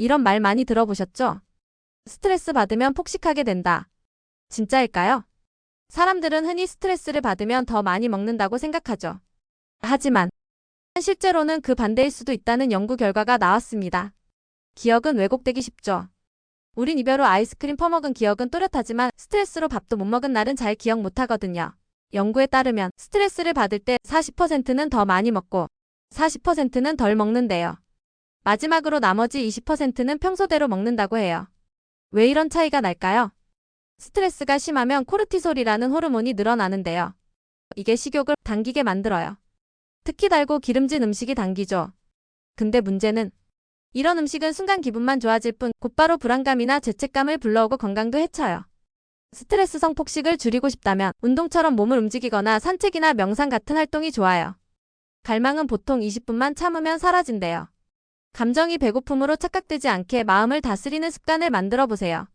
이런 말 많이 들어보셨죠? 스트레스 받으면 폭식하게 된다. 진짜일까요? 사람들은 흔히 스트레스를 받으면 더 많이 먹는다고 생각하죠. 하지만 실제로는 그 반대일 수도 있다는 연구 결과가 나왔습니다. 기억은 왜곡되기 쉽죠. 우린 이별 후 아이스크림 퍼먹은 기억은 또렷하지만 스트레스로 밥도 못 먹은 날은 잘 기억 못 하거든요. 연구에 따르면 스트레스를 받을 때 40%는 더 많이 먹고 40%는 덜 먹는데요. 마지막으로 나머지 20%는 평소대로 먹는다고 해요. 왜 이런 차이가 날까요? 스트레스가 심하면 코르티솔이라는 호르몬이 늘어나는데요. 이게 식욕을 당기게 만들어요. 특히 달고 기름진 음식이 당기죠. 근데 문제는 이런 음식은 순간 기분만 좋아질 뿐 곧바로 불안감이나 죄책감을 불러오고 건강도 해쳐요. 스트레스성 폭식을 줄이고 싶다면 운동처럼 몸을 움직이거나 산책이나 명상 같은 활동이 좋아요. 갈망은 보통 20분만 참으면 사라진대요. 감정이 배고픔으로 착각되지 않게 마음을 다스리는 습관을 만들어 보세요.